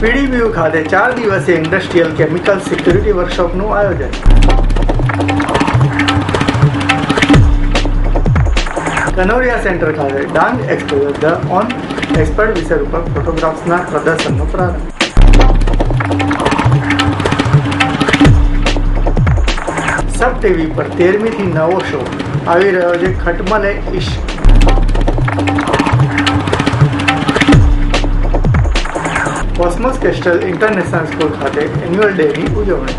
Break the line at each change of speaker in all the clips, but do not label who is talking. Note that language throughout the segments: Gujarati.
પીડીપીયુ ખાતે ચાર દિવસીય ઇન્ડસ્ટ્રીયલ કેમિકલ સિક્યુરિટી વર્કશોપનું આયોજન. કનોરિયા સેન્ટર ખાતે Dang exposure the on expert વિષય ઉપર ફોટોગ્રાફ્સના પ્રદર્શનનો પ્રારંભ. સબ ટીવી પર તેરમી થી નવો શો. આવી રહ્યો છે Khatmale Ishq Cosmos International School ખાતે એન્યુઅલ ડેની ઉજવણી.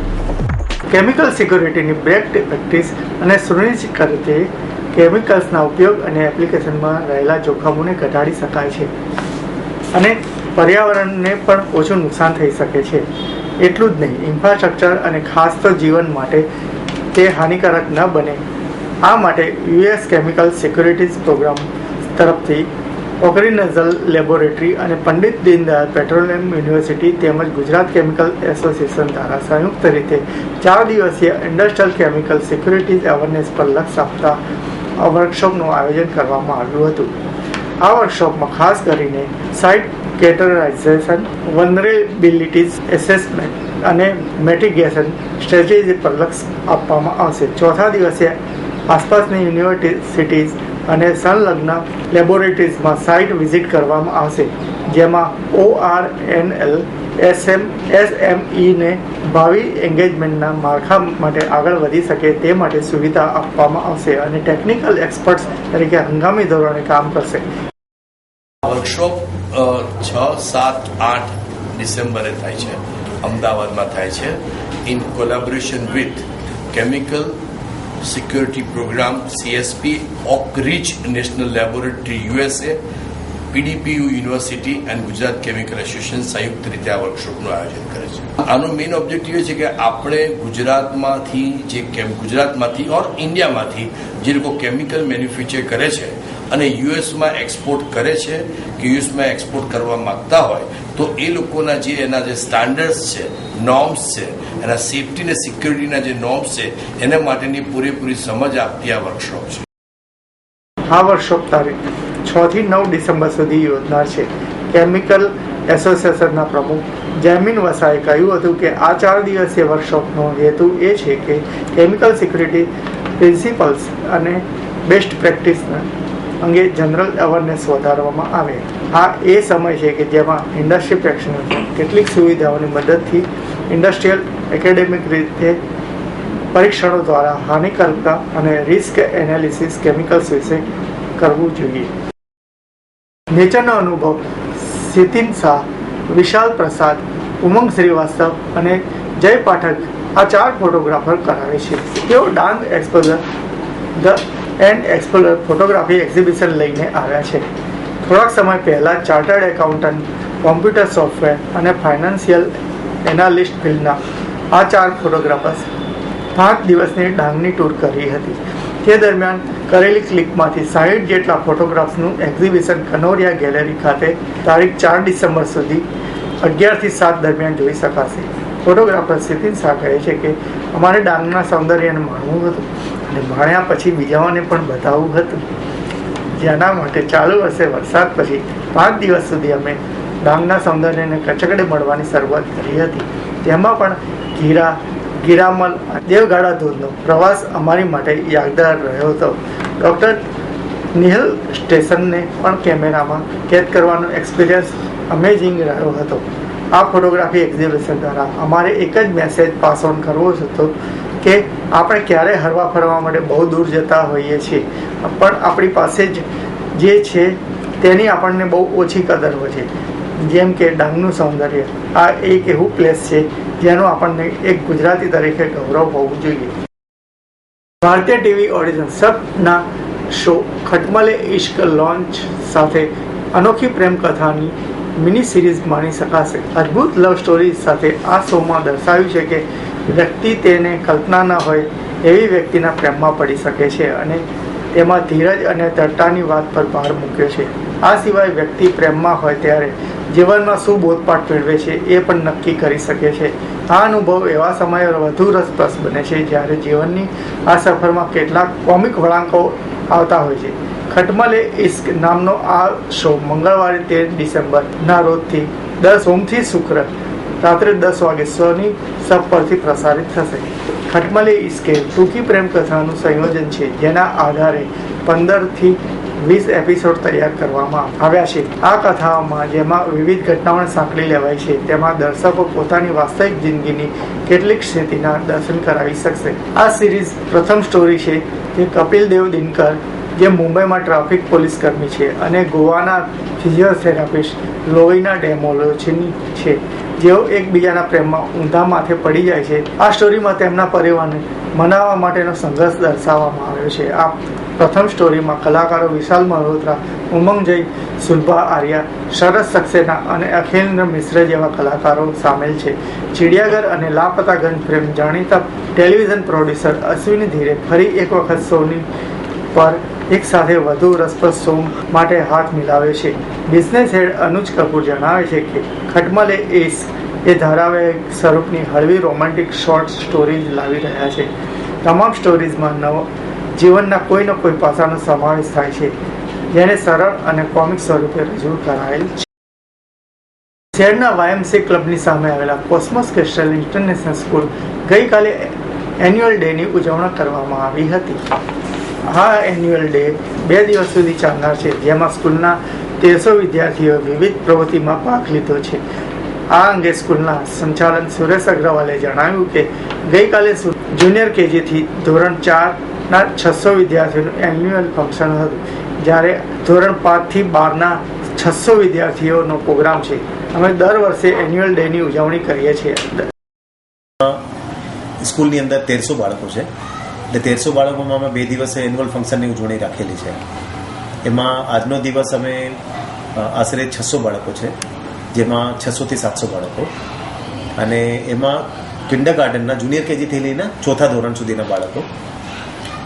કેમિકલ સિક્યુરિટીની બેસ્ટ પ્રેક્ટિસ અને સુનિશ્ચિત કરતી કેમિકલ્સના ઉપયોગ અને એપ્લિકેશનમાં રહેલા જોખમોને ઘટાડી શકાય છે અને પર્યાવરણને પણ ઓછું નુકસાન થઈ શકે છે. એટલું જ નહીં ઇન્ફ્રાસ્ટ્રક્ચર અને ખાસ તો જીવન માટે તે હાનિકારક ન બને. આ માટે યુએસ કેમિકલ સિક્યુરિટીઝ પ્રોગ્રામ તરફથી ઓગરીનઝલ લેબોરેટરી અને પંડિત દીનદયાળ પેટ્રોલિયમ યુનિવર્સિટી તેમજ ગુજરાત કેમિકલ એસોસિએશન દ્વારા સંયુક્ત રીતે ચાર દિવસીય ઇન્ડસ્ટ્રીયલ કેમિકલ સિક્યુરિટીઝ અવેરનેસ પર લક્ષ આપતા વર્કશોપનું આયોજન કરવામાં આવ્યું હતું. આ વર્કશોપમાં ખાસ કરીને સાઇટ કેટરાઇઝેશન વનરેબિલિટીઝ એસેસમેન્ટ અને મેટિગેશન સ્ટ્રેટેજી પર લક્ષ આપવામાં આવશે. ચોથા દિવસે આસપાસની યુનિવર્સિટીઝ અને સંલગ્ન લેબોરેટરીઝમાં સાઇટ વિઝિટ કરવામાં આવશે, જેમાં O R N L SM એસએમઈને ભાવિ એન્ગેજમેન્ટના માળખા માટે આગળ વધી શકે તે માટે સુવિધા આપવામાં આવશે અને ટેકનિકલ એક્સપર્ટ્સ તરીકે હંગામી ધોરણે કામ કરશે.
વર્કશોપ છ, સાત, આઠ ડિસેમ્બરે થાય છે. અમદાવાદમાં થાય છે. In collaboration with chemical security program CSP Oak Ridge national laboratory USA PDPU university and Gujarat chemical association સંયુક્ત રીતે આ વર્કશોપનું આયોજન કરે છે. આનો મેઇન ઓબ્જેક્ટિવ એ છે કે આપણે ગુજરાતમાંથી જે કેમ ગુજરાતમાંથી ઓર ઇન્ડિયામાંથી જે લોકો કેમિકલ મેન્યુફેક્ચર કરે છે અને યુએસમાં એક્સપોર્ટ કરે છે, કે યુએસમાં એક્સપોર્ટ કરવા માંગતા હોય, તો એ લોકોના જે એના જે સ્ટાન્ડર્ડ્સ છે નોર્મ્સ છે, એના સેફટી અને સિક્યુરિટીના જે નોર્મ્સ છે, એના માટેની પૂરેપૂરી સમજ આપતી આ વર્કશોપ છે.
આ વર્કશોપ તારીખ છ થી નવ ડિસેમ્બર સુધી યોજનાર છે. કેમિકલ એસોસિએશનના પ્રમુખ જૈમિન વસાએ કહ્યું હતું કે આ ચાર દિવસીય વર્કશોપનો હેતુ એ છે કે કેમિકલ સિક્યુરિટી પ્રિન્સિપલ્સ અને બેસ્ટ પ્રેક્ટિસ અંગે જનરલ અવેરનેસ વધારવામાં આવે. આ એ સમય છે કે જેમાં ઇન્ડસ્ટ્રી પ્રેક્ષણ કેટલીક સુવિધાઓની મદદથી ઇન્ડસ્ટ્રીયલ એકેડેમિક રીતે પરીક્ષણો દ્વારા હાનિકારકતા અને રિસ્ક એનાલિસિસ કેમિકલ્સ વિશે કરવું જોઈએ. નેચરનો અનુભવ, સિતિન શાહ, વિશાલ પ્રસાદ, ઉમંગ શ્રીવાસ્તવ અને જય પાઠક આ ચાર ફોટોગ્રાફર કરાવે છે. તેઓ Dang exposure, the and explore photography exhibition લઈને આવ્યા છે. થોડાક સમય પહેલાં ચાર્ટર્ડ એકાઉન્ટન્ટ કોમ્પ્યુટર સોફ્ટવેર અને ફાઇનાન્શિયલ એનાલિસ્ટ ફિલ્ડના આ ચાર ફોટોગ્રાફર્સ પાંચ દિવસની ડાંગની ટૂર કરી હતી. તે દરમિયાન કરેલી ક્લિકમાંથી સાહીઠ જેટલા ફોટોગ્રાફ્સનું એક્ઝિબિશન કનોરિયા ગેલેરી ખાતે તારીખ ચાર ડિસેમ્બર સુધી અગિયારથી સાત દરમિયાન જોઈ શકાશે. ફોટોગ્રાફર સિતિન શાહ કહે છે કે, અમારે ડાંગના સૌંદર્યને માણવું હતું. અને માણ્યા પછી બીજાઓને પણ બતાવવું હતું. જેના માટે ચાલુ વર્ષે વરસાદ પછી પાંચ દિવસ સુધી અમે ડાંગના સૌંદર્યને કચકડે મળવાની શરૂઆત કરી હતી. તેમાં પણ ગીરા, ગીરામલ દેવગાડા ધોધનો પ્રવાસ અમારી માટે યાદગાર રહ્યો હતો. ડૉક્ટર નિહલ સ્ટેશનને પણ કેમેરામાં કેદ કરવાનો એક્સપિરિયન્સ અમેઝિંગ રહ્યો હતો. આ ફોટોગ્રાફી એક્ઝિબિશન દ્વારા અમારે એક જ મેસેજ પાસ ઓન કરવો હતો કે આપણે ક્યારે હરવા ફરવા માટે બહુ દૂર જતા હોઈએ છીએ. પણ આપણી પાસે જ જે છે, તેની આપણને બહુ ઓછી કદર હોય છે. જેમ કે ડાંગનું સૌંદર્ય. આ એક એવું પ્લેસ છે, જેનું આપણને એક ગુજરાતી તરીકે ગૌરવ હોવું જોઈએ. ભારતીય ટીવી ઓડિશન સબના શો ખટમલે ઇશ્ક લોન્ચ સાથે અનોખી પ્રેમ કથાની મિની સિરીઝ માણી શકાશે. અદ્ભુત લવ સ્ટોરી સાથે આ શોમાં દર્શાવ્યું છે કે વ્યક્તિ તેને કલ્પના ન હોય એવી વ્યક્તિના પ્રેમમાં પડી શકે છે અને તેમાં ધીરજ અને તરતાની વાત પર ભાર મૂક્યો છે. આ સિવાય વ્યક્તિ પ્રેમમાં હોય ત્યારે જીવનમાં શું બોધપાઠ મેળવે છે એ પણ નક્કી કરી શકે છે. આ અનુભવ એવા સમયે વધુ રસપ્રસ બને છે જ્યારે જીવનની આ સફરમાં કેટલાક કોમિક વળાંકો આવતા હોય છે. ખટમલે ઇશ્ક નામનો આ શો મંગળવારે તેર ડિસેમ્બરના રોજથી દર સોમથી શુક્ર રાત્રે દસ વાગે સોની સબ પરથી પ્રસારિત થશે. ખટમલે ઇસ્કે ટૂંકી પ્રેમ કથાનું સંયોજન છે, જેના આધારે પંદરથી વીસ એપિસોડ તૈયાર કરવામાં આવ્યા છે. આ કથાઓમાં જેમાં વિવિધ ઘટનાઓને સાંકળી લેવાય છે, તેમાં દર્શકો પોતાની વાસ્તવિક જિંદગીની કેટલીક સ્થિતિના દર્શન કરાવી શકશે. આ સિરીઝ પ્રથમ સ્ટોરી છે જે કપિલ દેવ દિનકર, જે મુંબઈમાં ટ્રાફિક પોલીસ કર્મી છે, અને ગોવાના ફિઝિયોથેરાપિસ્ટ લોહીના ડેમોલોજીની છે. જેઓ એકબીજાના પ્રેમમાં ઊંધા માથે પડી જાય છે, આ સ્ટોરીમાં તેમના પરિવારને મનાવવા માટેનો સંઘર્ષ દર્શાવવામાં આવ્યો છે. આ પ્રથમ સ્ટોરીમાં કલાકારો વિશાલ મલ્હોત્રા, ઉમંગ જય સુલભા આર્યા, શરદ સક્સેના અને અખિલેન્દ્ર મિશ્ર જેવા કલાકારો સામેલ છે. ચિડિયાઘર અને લાપતા ગંજ પ્રેમ જાણીતા ટેલિવિઝન પ્રોડ્યુસર અશ્વિની ધીરે ફરી એક વખત સોની પર એક સાથે વધુ રસપ્રદ શો માટે હાથ મિલાવે છે. બિઝનેસ હેડ અનુજ કપૂર જણાવે છે કે, ખટમલે એસ એ ધારાવાહિક સ્વરૂપની હળવી રોમાન્ટિક શોર્ટ સ્ટોરીઝ લાવી રહ્યા છે. તમામ સ્ટોરીઝમાં નવ, જીવનના કોઈનો કોઈ પાસાનો સમાવેશ થાય છે, જેને સરળ અને કોમિક સ્વરૂપે રજૂ કરાયેલ છે. શહેરના વાયએમસી ક્લબની સામે આવેલા કોસ્મોસ ક્રિસ્ટલ ઇન્ટરનેશનલ સ્કૂલ ગઈકાલે એન્યુઅલ ડેની ઉજવણી કરવામાં આવી હતી. આ એન્યુઅલ ડે બે દિવસ સુધી ચાલનાર છે, જેમાં સ્કૂલના તેરસો વિદ્યાર્થીઓએ વિવિધ પ્રવૃત્તિમાં ભાગ લીધો છે. આ અંગે સ્કૂલના સંચાલન સુરેશ અગ્રવાલે જણાવ્યું કે, ગઈકાલે જુનિયર કેજીથી ધોરણ ચારના છસો વિદ્યાર્થીઓનું એન્યુઅલ ફંક્શન હતું, જ્યારે ધોરણ પાંચથી બારના છસો વિદ્યાર્થીઓનો પ્રોગ્રામ છે. અમે દર વર્ષે એન્યુઅલ ડેની ઉજવણી કરીએ છીએ.
સ્કૂલની અંદર તેરસો બાળકો છે. એટલે તેરસો બાળકોમાં અમે બે દિવસે એન્યુઅલ ફંક્શનની ઉજવણી રાખેલી છે. એમાં આજનો દિવસ અમે આશરે છસો બાળકો છે, જેમાં છસોથી સાતસો બાળકો. અને એમાં કિન્ડર ગાર્ડનના જુનિયર કેજીથી લઈને ચોથા ધોરણ સુધીના બાળકો.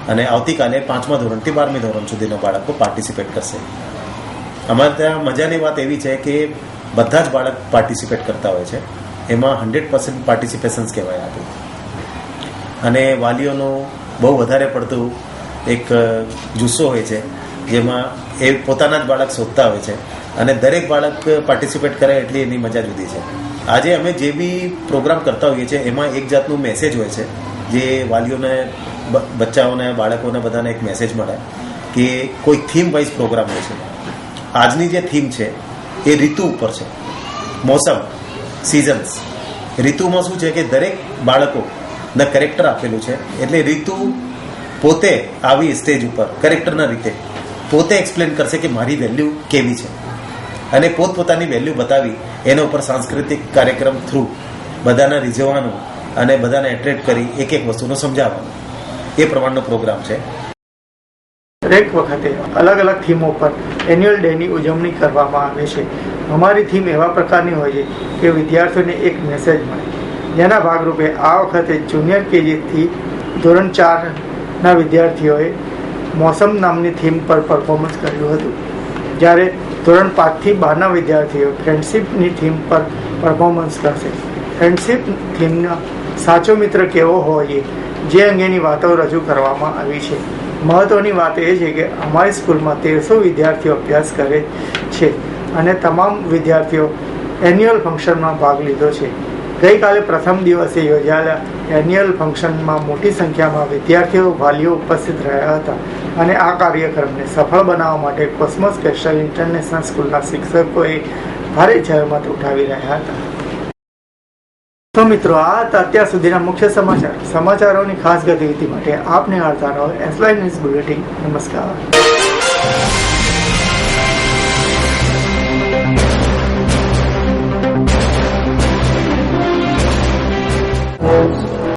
અને આવતીકાલે પાંચમા ધોરણથી બારમી ધોરણ સુધીના બાળકો પાર્ટિસિપેટ કરશે. અમારે ત્યાં મજાની વાત એવી છે કે બધા જ બાળક પાર્ટિસિપેટ કરતા હોય છે. એમાં હંડ્રેડ પર્સન્ટ પાર્ટિસિપેશન્સ કહેવાય આપણું અને વાલીઓનો બહુ વધારે પડતું એક જુસ્સો હોય છે, જેમાં એ પોતાના જ બાળક શોધતા હોય છે. અને દરેક બાળક પાર્ટિસિપેટ કરે એટલી એની મજા જુદી છે. આજે અમે જે બી પ્રોગ્રામ કરતા હોઈએ છીએ, એમાં એક જાતનું મેસેજ હોય છે, જે વાલીઓને બચ્ચાઓને, બાળકોને બધાને એક મેસેજ મળે, કે કોઈ થીમ વાઇઝ પ્રોગ્રામ હોય છે. આજની જે થીમ છે, એ ઋતુ ઉપર છે. મોસમ સિઝન્સ ઋતુમાં શું છે કે દરેક બાળકો ના કેરેક્ટર આપેલું છે. એટલે રીતુ પોતે આવી સ્ટેજ ઉપર, કેરેક્ટરના રીતે, પોતે એક્સપ્લેન કરશે કે મારી વેલ્યુ કેવી છે. અને પોતપોતાની વેલ્યુ બતાવી એના ઉપર સાંસ્કૃતિક કાર્યક્રમ થ્રુ બધાને રીઝવવાનું અને બધાને એટ્રેક્ટ કરી એક એક વસ્તુનો સમજાવવાનું. એ પ્રમાણનો પ્રોગ્રામ છે.
દરેક વખતે અલગ અલગ થીમો પર એન્યુઅલ ડેની ઉજવણી કરવામાં આવે છે. અમારી થીમ એવા પ્રકારની હોય છે કે વિદ્યાર્થીઓને એક મેસેજ મળે. જેના ભાગરૂપે આ વખતે જુનિયર કેજીથી ધોરણ ચારના વિદ્યાર્થીઓએ મોસમ નામની થીમ પર પરફોર્મન્સ કર્યું હતું. જ્યારે ધોરણ પાંચથી બારના વિદ્યાર્થીઓ ફ્રેન્ડશીપની થીમ પર પરફોર્મન્સ કરશે. ફ્રેન્ડશીપ થીમનો સાચો મિત્ર કેવો હોય જે અંગેની વાતો રજૂ કરવામાં આવી છે. મહત્વની વાત એ છે કે અમારી સ્કૂલમાં તેરસો વિદ્યાર્થીઓ અભ્યાસ કરે છે અને તમામ વિદ્યાર્થીઓ એન્યુઅલ ફંક્શનમાં ભાગ લીધો છે. ગઈકાલે પ્રથમ દિવસે યોજાયેલા એન્યુઅલ ફંક્શનમાં મોટી સંખ્યામાં વિદ્યાર્થીઓ, વાલીઓ ઉપસ્થિત રહ્યા હતા અને આ કાર્યક્રમને સફળ બનાવવા માટે કોસ્મો સ્પેશિયલ ઇન્ટરનેશનલ સ્કૂલના શિક્ષકોએ ભારે જહેમત ઉઠાવી રહ્યા હતા. તો મિત્રો, આ હતા અત્યાર સુધીના મુખ્ય સમાચાર. સમાચારોની ખાસ ગતિવિધિ માટે આપને હાલતા રહો એસલાઈ ન્યૂઝ બુલેટિન નમસ્કાર.